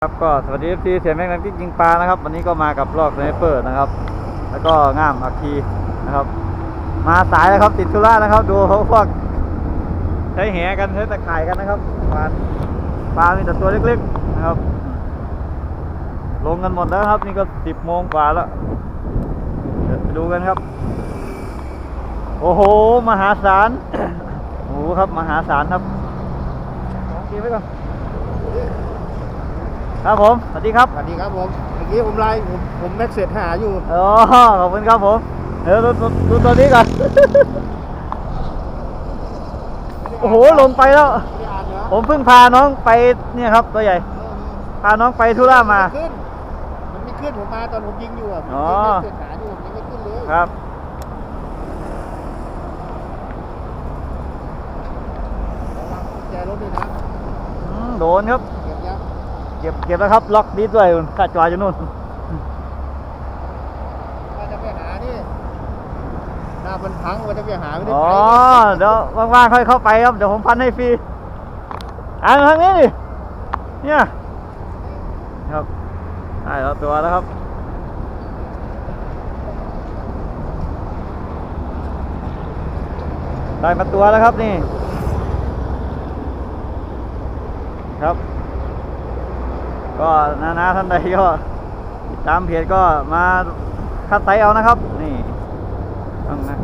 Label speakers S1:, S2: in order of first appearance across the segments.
S1: ครับก็สวัสดีทีเสียแม็กนักที่ยิงปลานะครับ วันนี้ก็มากับลอกสไนเปอร์นะครับ แล้วก็ง่ามอัคคีนะครับ มาสายแล้วครับติดธุระนะครับ ดูเขาพวกใช้แหกันใช้ตะข่ายกันนะครับปลาปลามีแต่ตัวเล็กๆนะครับ ลงกันหมดแล้วครับ นี่ก็สิบโมงกว่าแล้วเดี๋ยวไปดูกันครับ โอ้โห มหาศาลโอ้โหครับมหาศาลครับของกินไว้ก่อน ครับผม สวัสดีครับ
S2: สวัสดีครับผม เมื่อกี้ผมไลน์ผมผมแม็กเสร็จหาอยู่
S1: อ๋อ ขอบคุณครับผม เดี๋ยวดูดูดูตัวนี้ก่อน โอ้โห ลงไปแล้ว
S2: ไม่ได้อ่านเหรอ
S1: ผมเพิ่งพาน้องไปเนี่ยครับ ตัวใหญ่ พาน้องไปธุระมา
S2: ขึ้น มันไม่ขึ้นผมมาตอนผมยิงอยู่อะผม
S1: อ๋อ
S2: ยิงแม็กเสร็จหาอยู่ผมยังไม่ขึ้นเลย
S1: ครับ
S2: ระวังกุญแจรถด้วยนะ
S1: อืมโดนครับ
S2: เก็บยัง
S1: เก็บเก็บแล้วครับ ล็อกดิสด้วยข้าจออยู่นู่น
S2: ว่าจะไปหานี่หน้ามันพังว่าจะไปหาไม่ได้
S1: อ๋อ
S2: ไป
S1: เดี๋ยวว่างๆค่อยเข้าไปครับ เดี๋ยวผมพันให้ฟรีอ่านทางนี้ดิเนี่ยครับได้แล้วตัวแล้วครับได้มาตัวแล้วครับนี่ ครับ ก็นานาท่านใดก็ติดตามเพจก็มาคัดไซส์เอานะครับ นี่ต้องนะ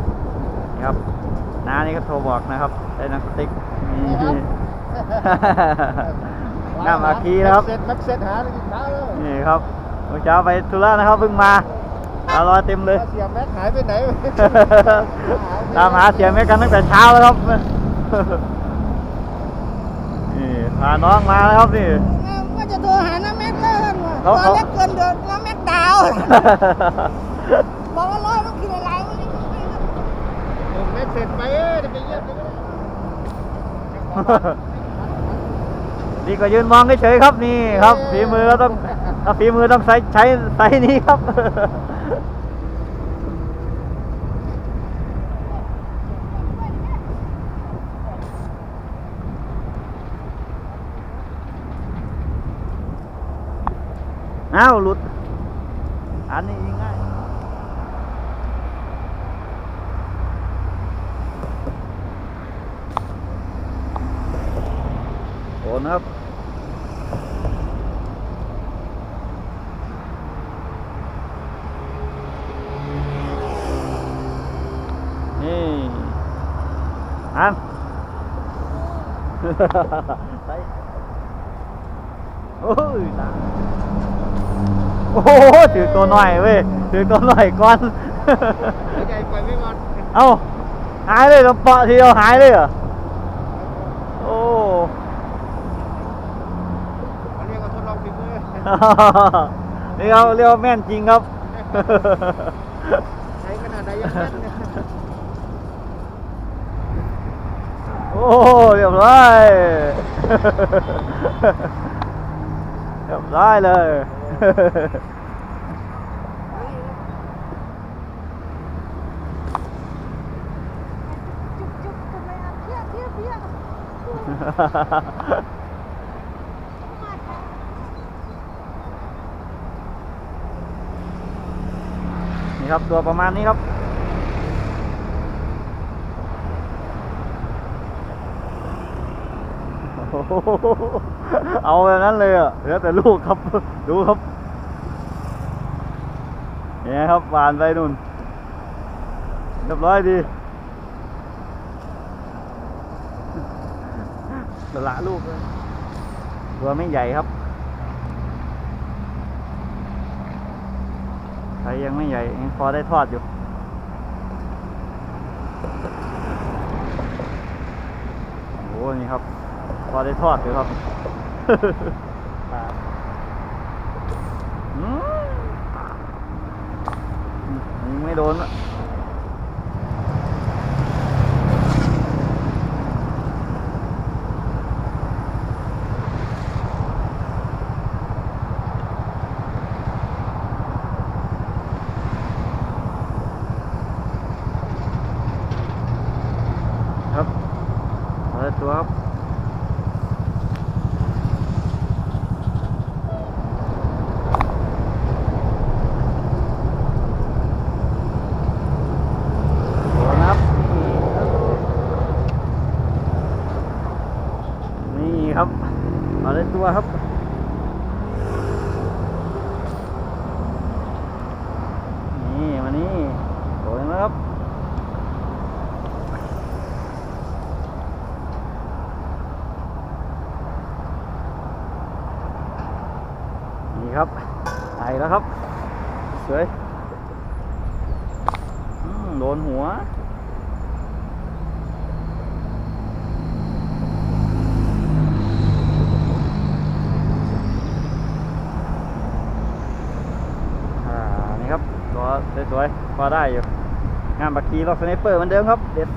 S1: นี่ครับน้านี่ก็โทรบอกนะครับได้นักสติ๊กนี่หน้ามาคีนะครับ
S2: แม็กเสร็จแม็กเสร็จหาเลยช้าแล้ว
S1: นี่ครับเมื่อเช้าไปธุระนะครับเพิ่งมาตารอยเต็มเลย
S2: เสียแม็กหายไปไหน
S1: ตามหาเสียงแม่กันตั้งแต่เช้าแล้วครับนี่พาน้องมาแล้วครับนี่
S3: เขาต
S1: เขา
S3: อนแรกเกินเดือนน้าแม็กดาวบอกว่าร้อยมันคืออะไรมันนี่
S2: ผมแม็กเสร็จไปเอ้ยจะไปเยี่ยมเลย
S1: นี่ก็ยืนมองเฉยๆครับนี่ครับฝีมือก็ต้องถ้าฝีมือต้องใช้ใช้ไซส์นี้ครับ อ้าวหลุด อันนี้ยิงง่ายโอนครับนี่อันไปโอ้ยตาย โอ้โหถือตัวหน่อยเว้ยถือตัวหน่อยก่อน
S2: ใหญ่ไปไม่ก่อน
S1: เอ้าหายเลยลำเปาะทีเดียวหายเลยเหรอ โอ้
S2: เขาเรียกว่าทดลองฝีมือ
S1: นี่เขาเรียกว่าแม่นจริงครับ
S2: ใช้ขนาดใดยังแม่นเนี่ย
S1: โอ้เรียบร้อย เรียบร้อยเลย นี่ครับตัวประมาณนี้ครับ โอ้โห เอาแบบนั้นเลยอะเหลือแต่ลูกครับ ดูครับเนี่ยครับหวานไปนู่นเรียบร้อยดีสละลูกเลยตัวไม่ใหญ่ครับใครยังไม่ใหญ่ยังพอได้ทอดอยู่โอ้นี่ครับ พอได้ทอดอยู่ครับอืมยิงไม่โดนอะครับเอาได้ตัวครับ ได้ตัวครับนี่มานี่โดนแล้วครับนี่ครับไอแล้วครับสวยอืมโดนหัว สวยๆพอได้อยู่งานบักคีล็อกสไนเปอร์เหมือนเดิมครับเด็ด